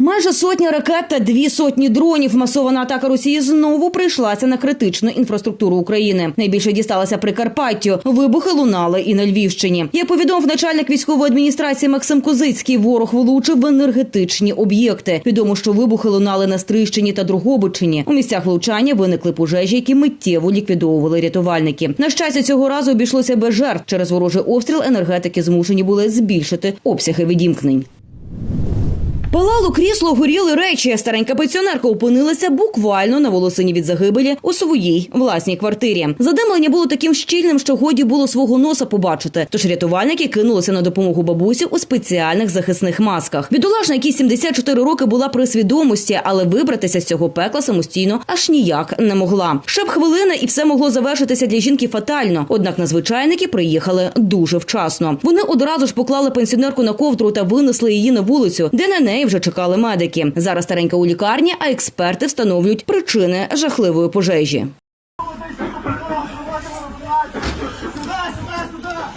Майже сотня ракет та дві сотні дронів. Масована атака Росії знову прийшлася на критичну інфраструктуру України. Найбільше дісталася Прикарпаттю. Вибухи лунали і на Львівщині. Як повідомив начальник військової адміністрації Максим Козицький, ворог влучив в енергетичні об'єкти. Відомо, що вибухи лунали на Стрийщині та Другобичині. У місцях влучання виникли пожежі, які миттєво ліквідовували рятувальники. На щастя, цього разу обійшлося без жертв. Через ворожий обстріл енергетики змушені були збільшити обсяги відімкнень. Палало крісло, горіли речі. Старенька пенсіонерка опинилася буквально на волосині від загибелі у своїй власній квартирі. Задимлення було таким щільним, що годі було свого носа побачити. Тож рятувальники кинулися на допомогу бабусі у спеціальних захисних масках. Бідолашна, якій 74 роки була при свідомості, але вибратися з цього пекла самостійно аж ніяк не могла. Ще б хвилина, і все могло завершитися для жінки фатально. Однак надзвичайники приїхали дуже вчасно. Вони одразу ж поклали пенсіонерку на ковдру та винесли її на вулицю, де на неї вже чекали медики. Зараз старенька у лікарні, а експерти встановлюють причини жахливої пожежі. Сюда, сюда, сюда!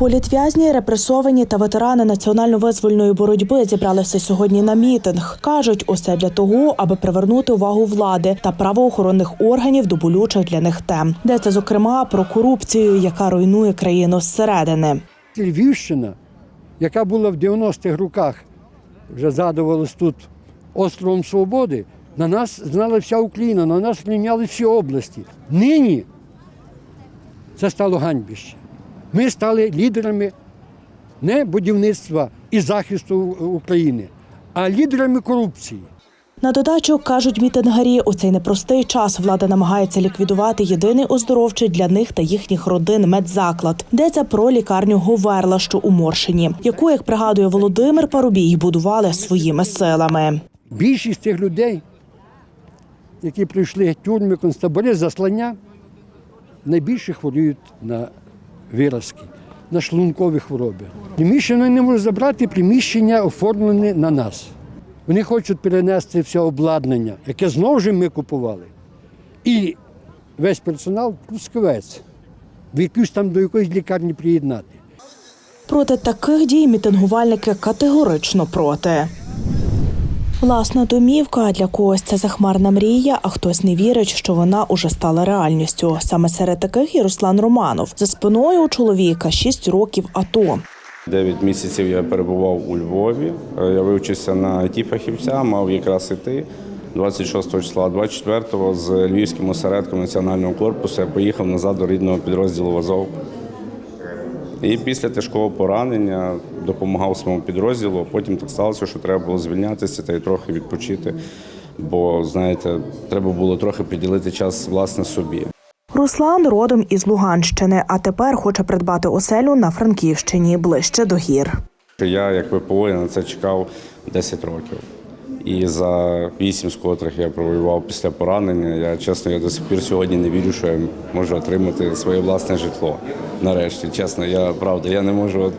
Політв'язні, репресовані та ветерани національно-визвольної боротьби зібралися сьогодні на мітинг. кажуть, усе для того, аби привернути увагу влади та правоохоронних органів до болючих для них тем. Йдеться зокрема про корупцію, яка руйнує країну зсередини. Львівщина, яка була в 90-х роках, вже згадувалось тут островом Свободи, на нас знала вся Україна, на нас рівняли всі області. Нині це стало ганьбище. Ми стали лідерами не будівництва і захисту України, а лідерами корупції. На додачу кажуть мітингарі, у цей непростий час влада намагається ліквідувати єдиний оздоровчий для них та їхніх родин медзаклад. Йдеться про лікарню Говерла, що у Моршині, яку, як пригадує Володимир Парубій, будували своїми силами. Більшість тих людей, які прийшли тюрми, концтабори, заслання, найбільше хворіють на виразки, на шлункові хвороби. Приміщення не можуть забрати, приміщення оформлені на нас. Вони хочуть перенести все обладнання, яке знову ж ми купували. І весь персонал плюскавець, в якусь там до якоїсь лікарні приєднати. Проти таких дій мітингувальники категорично проти. Власна домівка для когось це захмарна мрія, а хтось не вірить, що вона уже стала реальністю. Саме серед таких і Руслан Романов. За спиною у чоловіка 6 років АТО. Дев'ять місяців я перебував у Львові. Е, Я вивчився на ті фахівця, мав якраз іти. 26 числа, 24-го з львівським осередком національного корпусу я поїхав назад до рідного підрозділу Азов. І після тяжкого поранення допомагав своєму підрозділу. Потім так сталося, що треба було звільнятися та й трохи відпочити. Бо, знаєте, треба було трохи приділити час власне собі. Руслан родом із Луганщини, а тепер хоче придбати оселю на Франківщині ближче до гір. Я, як ВПО, я на це чекав 10 років. І за вісім з котрих я провоював після поранення. Я чесно, я до сих пір сьогодні не вірю, що я можу отримати своє власне житло. Нарешті, чесно, я правда, я не можу от,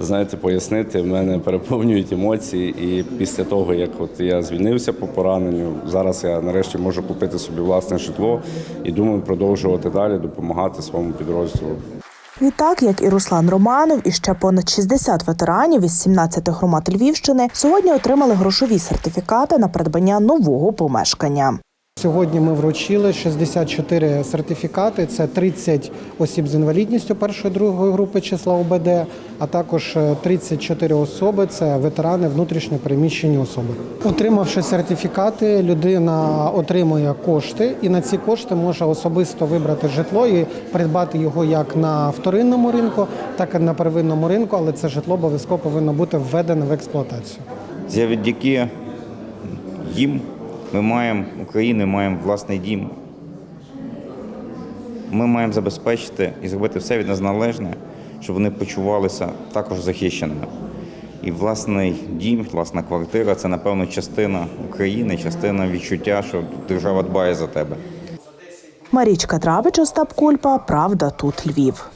знаєте, пояснити. Мене переповнюють емоції. І після того, як от я звільнився по пораненню, зараз я нарешті можу купити собі власне житло і думаю продовжувати далі допомагати своєму підрозділу. Відтак, як і Руслан Романов, і ще понад 60 ветеранів із 17 громад Львівщини сьогодні отримали грошові сертифікати на придбання нового помешкання. Сьогодні ми вручили 64 сертифікати. Це 30 осіб з інвалідністю першої другої групи числа ОБД, а також е, 34 особи це ветерани внутрішньо переміщені особи. Отримавши сертифікати, людина отримує кошти, і на ці кошти може особисто вибрати житло і придбати його як на вторинному ринку, так і на первинному ринку, але це житло обов'язково повинно бути введене в експлуатацію. Завдяки їм ми маємо Україна, маємо власний дім. Ми маємо забезпечити і зробити все від нас належне, щоб вони почувалися також захищеними. І власний дім, власна квартира це, напевно, частина України, частина відчуття, що держава дбає за тебе. Марічка Драбич, Остап Кульпа, Правда, тут Львів.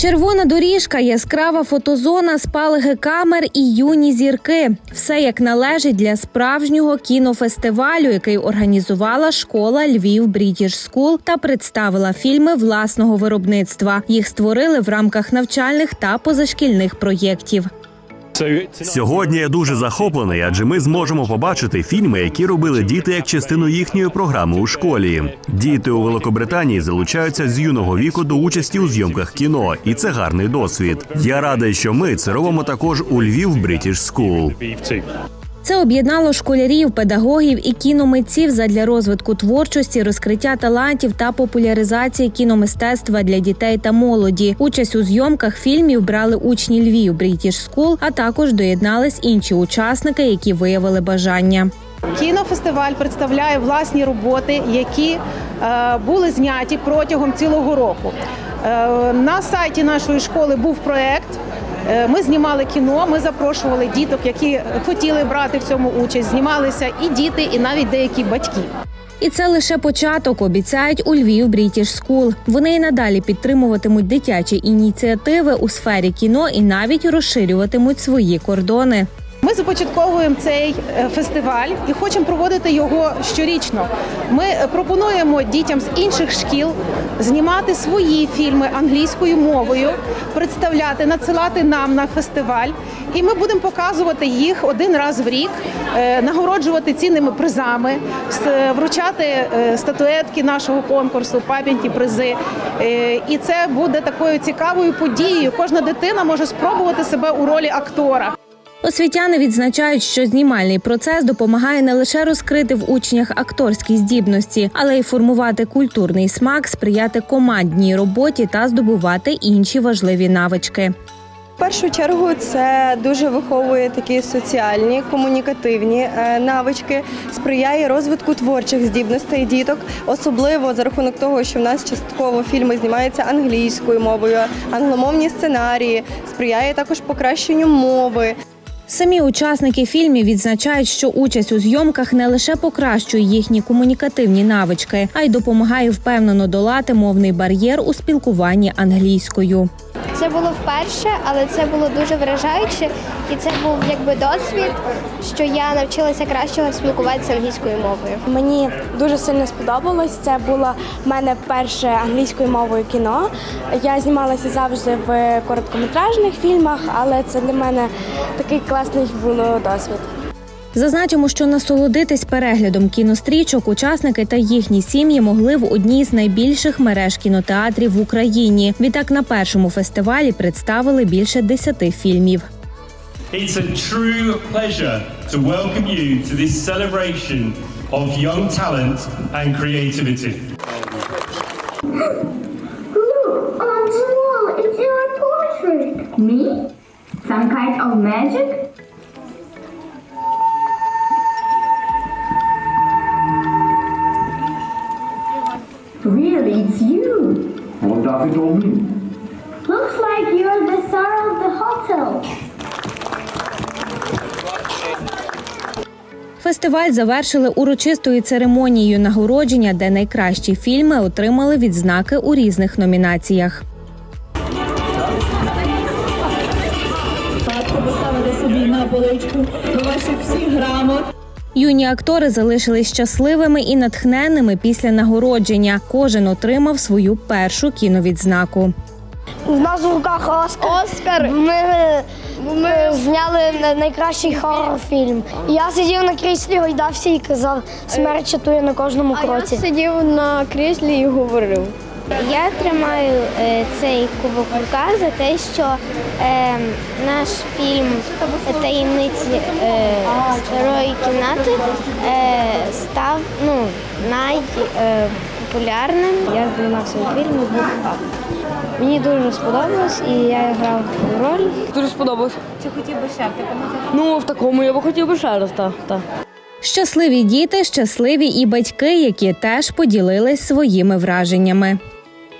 Червона доріжка, яскрава фотозона, спалахи камер і юні зірки. Все як належить для справжнього кінофестивалю, який організувала школа Львів Брітіш Скул та представила фільми власного виробництва. Їх створили в рамках навчальних та позашкільних проєктів. Сьогодні я дуже захоплений, адже ми зможемо побачити фільми, які робили діти як частину їхньої програми у школі. Діти у Великобританії залучаються з юного віку до участі у зйомках кіно, і це гарний досвід. Я радий, що ми це робимо також у Львів British School. Це об'єднало школярів, педагогів і кіномитців задля розвитку творчості, розкриття талантів та популяризації кіномистецтва для дітей та молоді. Участь у зйомках фільмів брали учні Львів British School, а також доєднались інші учасники, які виявили бажання. Кінофестиваль представляє власні роботи, які е, були зняті протягом цілого року. Е, на сайті нашої школи був проект. Е, Ми знімали кіно, ми запрошували діток, які хотіли брати в цьому участь. Знімалися і діти, і навіть деякі батьки. І це лише початок, обіцяють у Львів British School. Вони і надалі підтримуватимуть дитячі ініціативи у сфері кіно і навіть розширюватимуть свої кордони. Ми започатковуємо цей е, фестиваль і хочемо проводити його щорічно. Ми е, пропонуємо дітям з інших шкіл знімати свої фільми англійською мовою, представляти, надсилати нам на фестиваль. І ми будемо показувати їх один раз в рік, е, нагороджувати цінними призами, вручати статуетки нашого конкурсу, пам'ятні призи. І це буде такою цікавою подією. Кожна дитина може спробувати себе у ролі актора. Освітяни відзначають, що знімальний процес допомагає не лише розкрити в учнях акторські здібності, але й формувати культурний смак, сприяти командній роботі та здобувати інші важливі навички. В першу чергу це дуже виховує такі соціальні, комунікативні е, навички, сприяє розвитку творчих здібностей діток, особливо за рахунок того, що в нас частково фільми знімаються англійською мовою, англомовні сценарії, сприяє також покращенню мови. Самі учасники фільмів відзначають, що участь у зйомках не лише покращує їхні комунікативні навички, а й допомагає впевнено долати мовний бар'єр у спілкуванні англійською. Це було вперше, але це було дуже вражаюче, і це був якби досвід, що я навчилася краще спілкуватися англійською мовою. Мені дуже сильно сподобалось. Це було в мене перше англійською мовою кіно. Я знімалася завжди в короткометражних фільмах, але це для мене такий класний було досвід. Зазначимо, що насолодитись переглядом кінострічок учасники та їхні сім'ї могли в одній з найбільших мереж кінотеатрів в Україні. Відтак на першому фестивалі представили більше десяти фільмів. It's a true pleasure to welcome you to this celebration of young talent and creativity. Look, on the wall, it's your portrait. Me? Some kind of magic? What it all mean? Looks like you're the star of the hotel. Фестиваль завершили урочистою церемонією нагородження, де найкращі фільми отримали відзнаки у різних номінаціях. поставити собі на поличку до ваших всіх грамот. Юні актори залишились щасливими і натхненними після нагородження. Кожен отримав свою першу кіновідзнаку. У нас в руках Оскар. Оскар. Ми, ми зняли найкращий хорор-фільм. Я сидів на кріслі, гойдався і казав, смерть чатує на кожному кроці. я сидів на кріслі і говорив. Я тримаю е, цей кубок в руках за те, що е, наш фільм таємниці е, старої кімнати е, став ну, найпопулярним. Я знімався у фільмі був «Пап». Мені дуже сподобалось і я грав роль. Дуже сподобалось. Чи хотів би ще Ну в такому я би хотів би ще раз. Так, так. Щасливі діти, щасливі і батьки, які теж поділились своїми враженнями.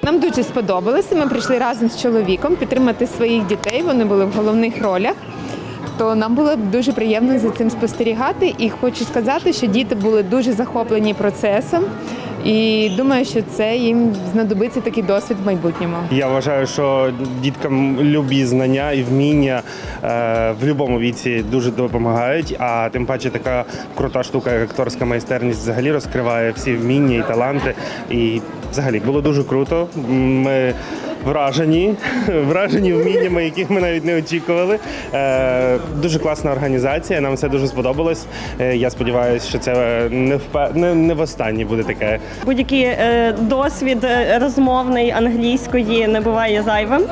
Нам дуже сподобалося. Ми прийшли разом з чоловіком підтримати своїх дітей. Вони були в головних ролях. То нам було дуже приємно за цим спостерігати. І хочу сказати, що діти були дуже захоплені процесом. І думаю, що це їм знадобиться такий досвід в майбутньому. Я вважаю, що діткам любі знання і вміння е, в будь-якому віці дуже допомагають. А тим паче така крута штука, як акторська майстерність, взагалі розкриває всі вміння і таланти. І взагалі було дуже круто. Ми вражені, вражені вміннями, яких ми навіть не очікували. Е, дуже класна організація. Нам все дуже сподобалось. Е, я сподіваюся, що це не впе... не, не востаннє буде таке. Будь-який е, досвід е, розмовний англійської не буває зайвим.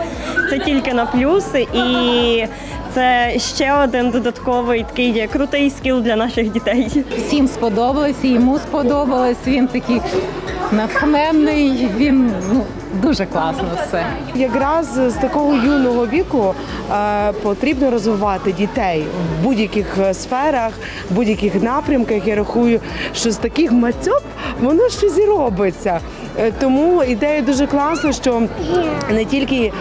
Це тільки на плюси, і це ще один додатковий такий крутий скіл для наших дітей. Всім сподобалось, і йому сподобалось. Він такий натхненний. Він ну дуже класно все. Якраз з такого юного віку е, потрібно розвивати дітей в будь-яких е, сферах, в будь-яких напрямках. Я рахую, що з таких мацьоп воно щось і робиться. Е, Тому ідея дуже класна, що не тільки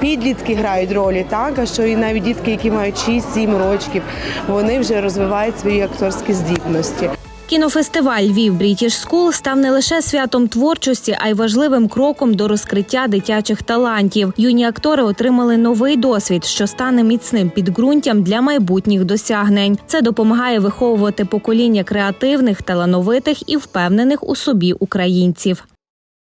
підлітки грають ролі, так а що і навіть дітки, які мають 6-7 років, вони вже розвивають свої акторські здібності. Кінофестиваль Львів Брітіш Скул став не лише святом творчості, а й важливим кроком до розкриття дитячих талантів. Юні актори отримали новий досвід, що стане міцним підґрунтям для майбутніх досягнень. Це допомагає виховувати покоління креативних, талановитих і впевнених у собі українців.